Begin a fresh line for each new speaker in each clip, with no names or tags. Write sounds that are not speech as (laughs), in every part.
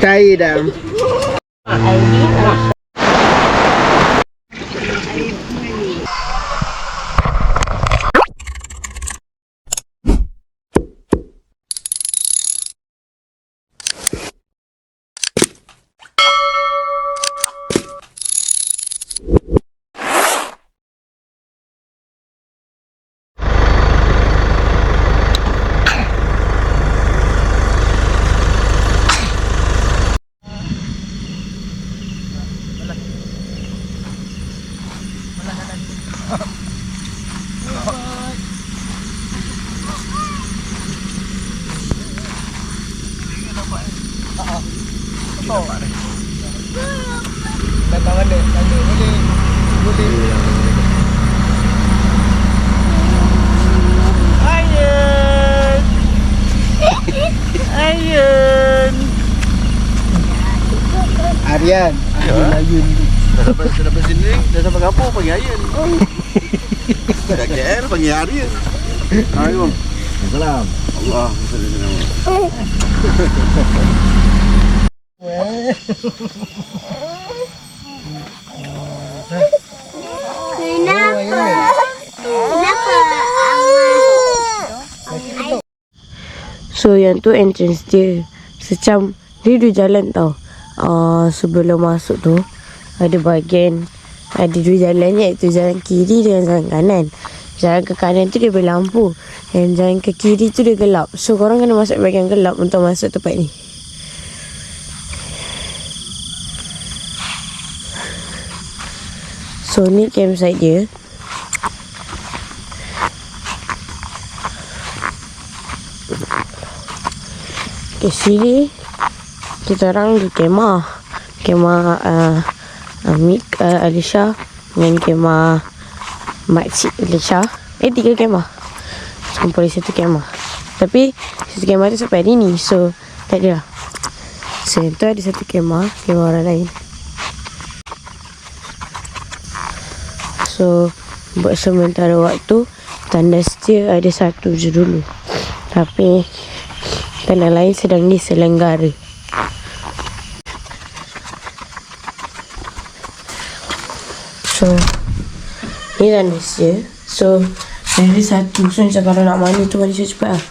Cair dah. Datang mana? Tanya. Boleh. Boleh. Ayun. Ayun. Aryan. Ayun. Ayun.
Dah sampai, dah sampai sini, dah sampai kampung panggil Aryan. Dah KL panggil Aryan. Hai bang. Salam. Allah.
Kenapa? Kenapa?
So yang tu entrance dia Secam Dia dua jalan tau uh, Sebelum masuk tu Ada bahagian Ada dua jalan iaitu jalan kiri dengan jalan kanan. Jalan ke kanan tu dia berlampu Dan jalan ke kiri tu dia gelap. So korang kena masuk bahagian gelap Untuk masuk tempat ni. So ni campsite dia Ke sini kita orang di kemah. Kemah uh, Amik uh, Alisha dengan kemah Makcik Alisha. Eh tiga kemah. Kumpul di satu kemah. Tapi satu kemah tu sampai hari ni. So tak lah. So yang tu ada satu kemah. Kemah orang lain. So buat sementara waktu tandas dia ada satu je dulu. Tapi tanah lain sedang diselenggara. So, ni tandas dia. So, ada satu. So, macam kalau nak mandi tu mandi cepat lah.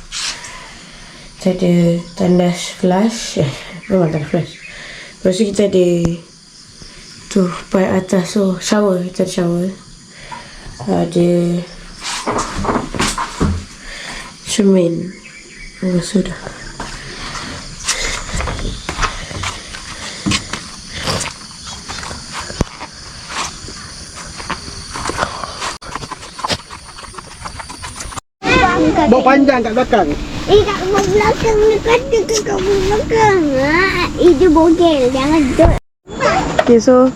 Kita ada tandas flash. Eh, memang tandas flash. Lepas tu kita ada tu, part atas. So, shower. Kita ada shower. Ada cermin. Oh, sudah.
Bawa panjang kat belakang.
Eh, kat rumah belakang ni kata ke kat rumah belakang. Ha? Itu bogel. Jangan duduk.
Okay, so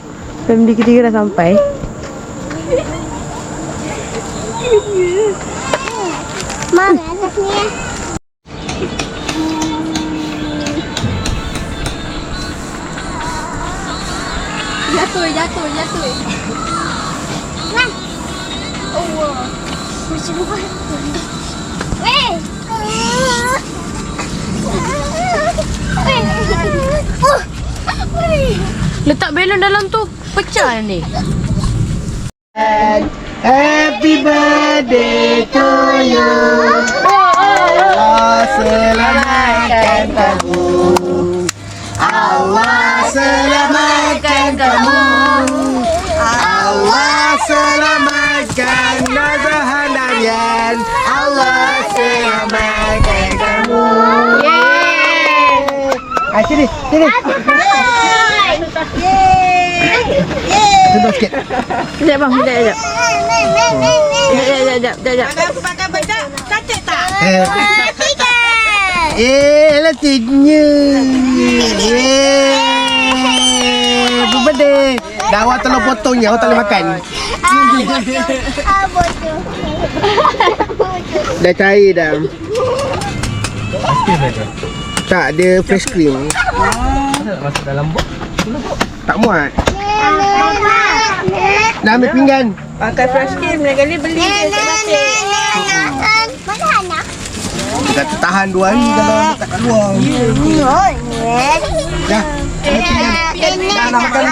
family ketiga dah sampai.
Mak, atas ni ya.
Jatuh, jatuh, jatuh.
Mak. Oh, Macam buat.
Letak belon dalam tu pecah ni.
Happy birthday to you. Yeay. Ah, sini, sini. Duduk sikit.
Sekejap bang, sekejap, sekejap. Sekejap, sekejap, sekejap.
Eh, Eh, latihnya. Eh. Happy birthday. Dah awak tolong potongnya, awak tak boleh makan.
Ah, bodoh.
Dah cair dah. Tak, dia fresh cream.
Masuk dalam bot.
Tak muat. Nak ambil pinggan.
Pakai fresh cream lain kali beli je
Mana anak?
Kata tahan dua hari kalau tak kat luar. Dah. Dah nak makan.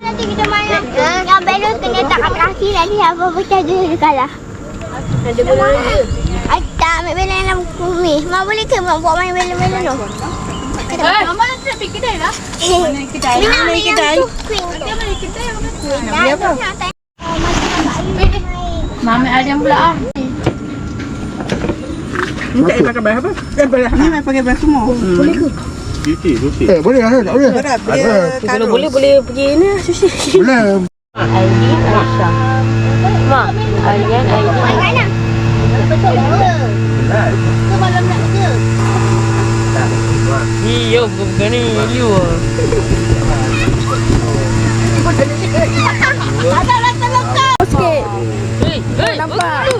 Nanti kita main Yang balon kena tak kat kaki Nanti apa pecah dia kalah Ada dia Tak ambil balon dalam bumi Mak boleh ke mak buat main balon-balon tu
Eh, Mama nak pergi kedai lah.
Mana kedai? Mana kedai?
Nanti mana kedai yang mana?
Beli apa?
Mama ada yang pula ah.
Cuci, cuci.
Eh, boleh lah. Tak boleh. Ada.
Kalau boleh boleh pergi ni lah sushi.
Boleh.
Aidin Aisyah. Mak, Aryan Aidin.
Mana? Semalam nak ke?
Iya, bukan ni. You.
Ada lah tolong kau Sikit
Hei, hei, nampak.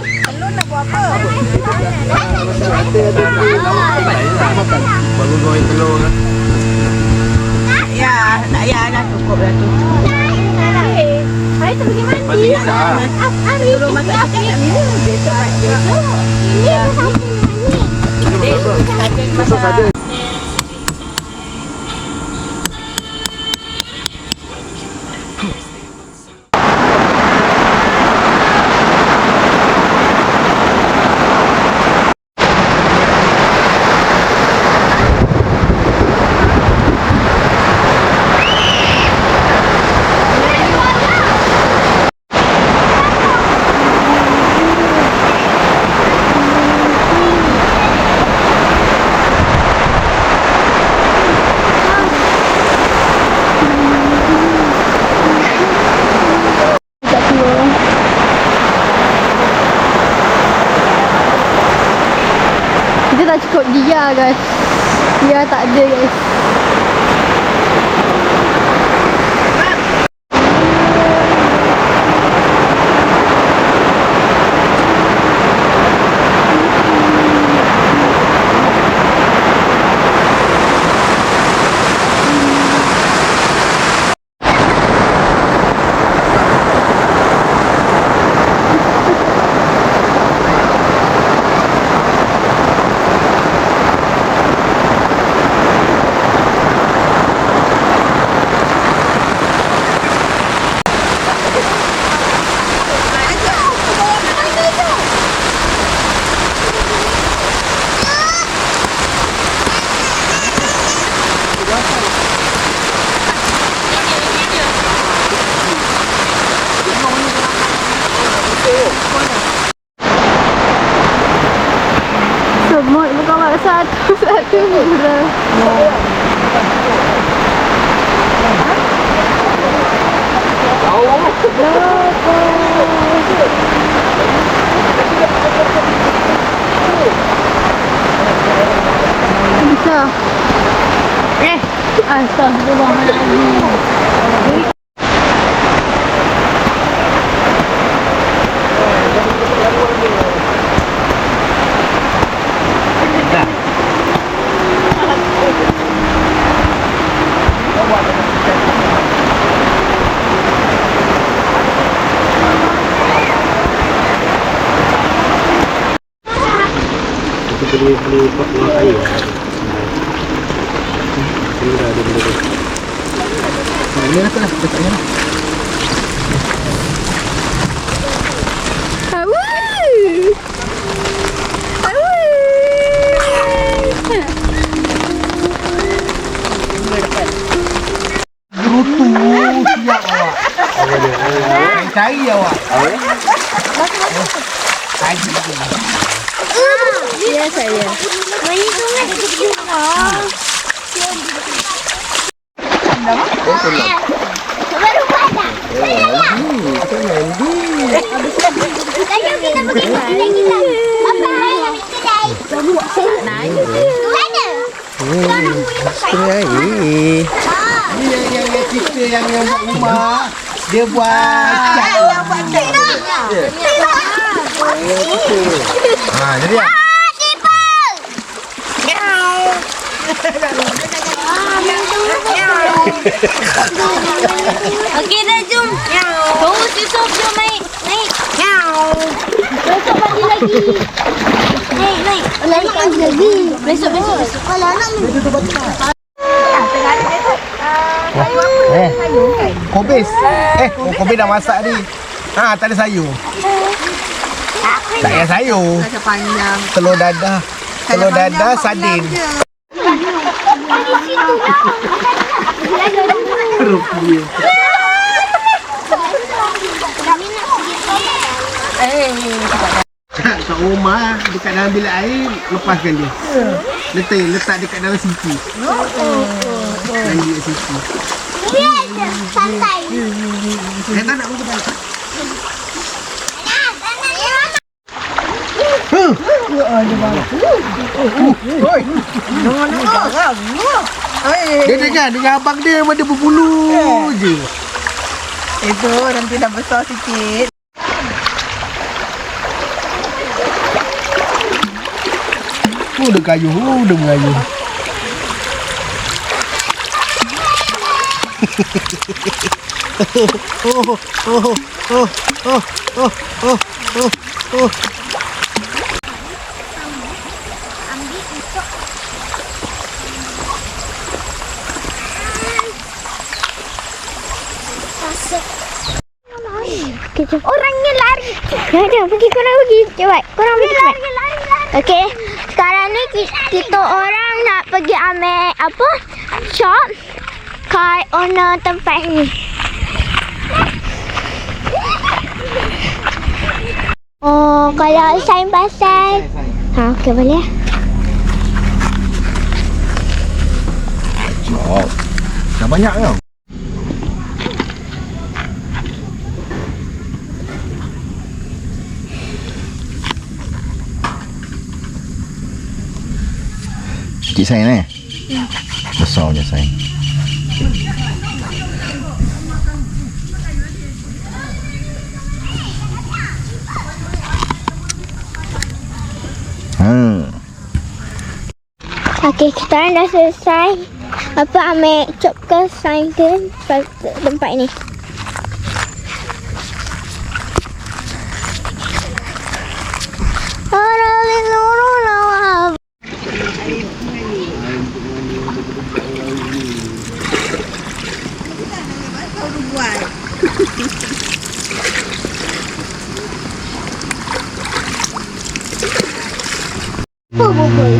Baru goreng telur kan.
Hari tu pergi mandi
Masih bisa ah.
Hari tu masak masak nak minum Besok besok Ini tu satu ni
Kita tak cukup dia guys. Dia tak ada guys.
Cari awak.
Ya saya.
Mani sungai Baru pada Tanya kita pergi kedai kita Apa yang kedai Mana? Sekarang boleh makan
Ini yang yang yang kita yang yang buat rumah. Dia buat cat. Ha, jadi ya.
Okey dah jom. Terus Yusof jom naik. Naik. Besok mandi lagi. Naik, naik. Kalau nak mandi lagi. Besok, besok, besok. Kalau nak mandi.
Eh. Kobis. Eh, oh, kobis dah masak ni. Ha, tak ada sayur. Tak payah sayur.
panjang.
Telur dadah. Telur dadah sardin. Kat rumah dekat dalam bilik air lepaskan dia letak letak dekat dalam siku. Oh. Lagi dekat
siku. Ni
ada santai. Kita nak buka balik. Dia dengar dengan abang dia Dia berbulu je eh,
Itu nanti dah besar sikit
Oh, dia kayu, oh, dia oh, oh, oh, oh, oh, oh, oh, oh.
Kejap. Orangnya lari. Ya, dah pergi korang pergi. Cepat. Korang pergi cepat. Lari, lari, lari. Okey. Kita orang nak pergi ambil apa? Shop kat owner tempat ni. Oh, kalau sign pasal Ha, okey boleh.
Oh. Dah banyak tau. Cik sain eh? Besar je sain. Hmm.
Okey, kita dah selesai. Apa ambil ke sign ke tempat ni.
What? Oh. (laughs)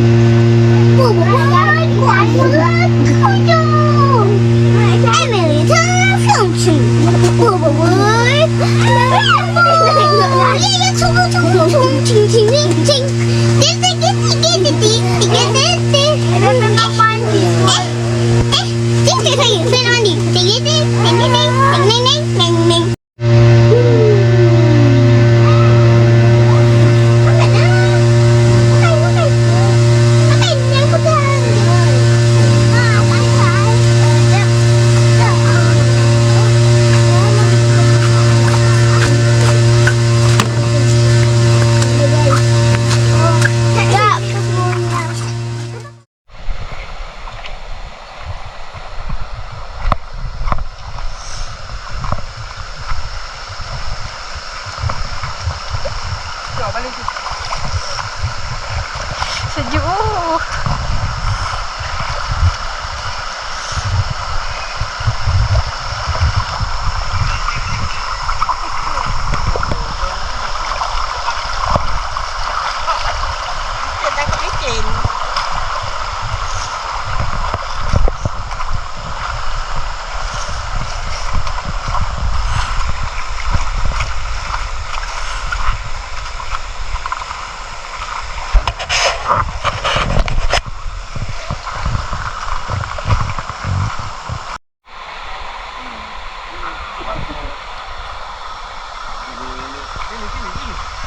easy, easy.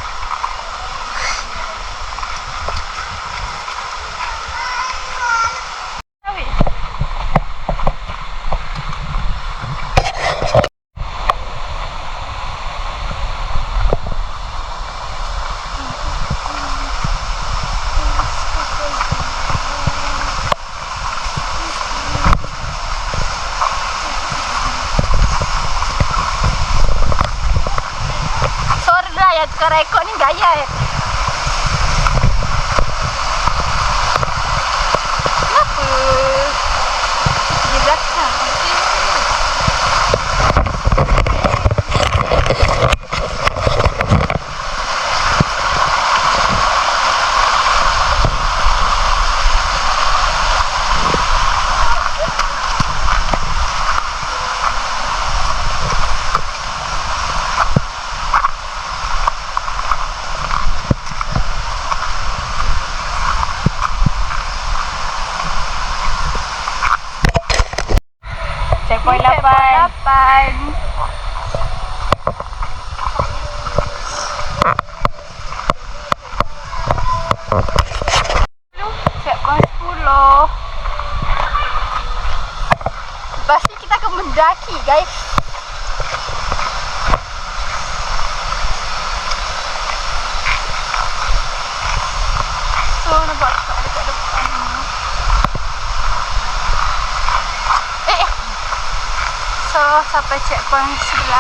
Sampai checkpoint 11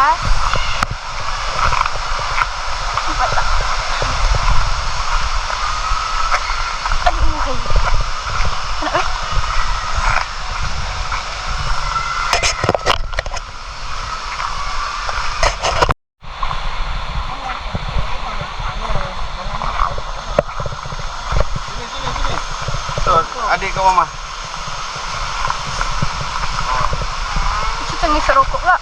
Nampak tak? Aduh hai Nak eh
So, adik kau mama.
Kita ngisi rokok pula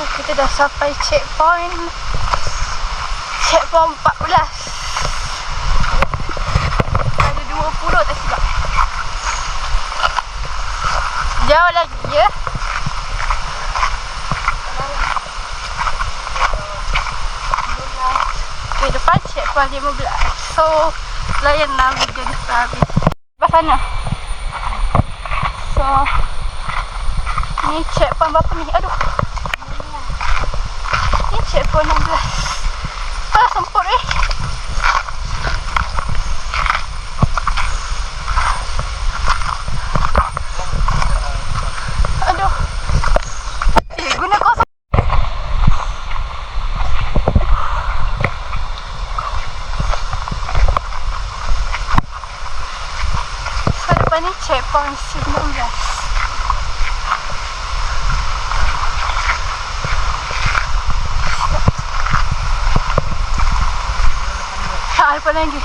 So kita dah sampai checkpoint. Checkpoint 14 Ada 20 tak silap. Jauh lagi ya? Okay depan checkpoint 15 So layan lah video ni habis. Lepas sana. So Ni checkpoint berapa ni? Aduh Ni checkpoint 16 Ah semput eh Aduh Eh guna kosong So depan ni checkpoint 19 Ha, apa lagi?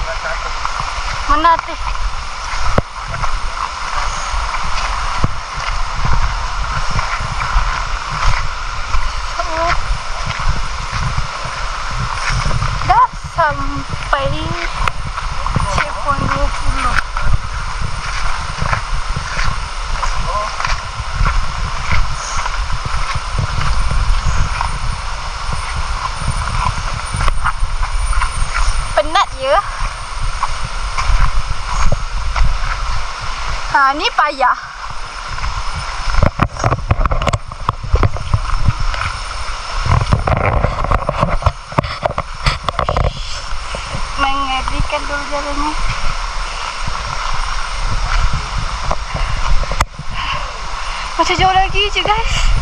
Menatih. Oh. Dah sampai checkpoint 20. Penat ya. Ha, ni payah. Mengerikan dulu jalannya. Macam jauh lagi je guys.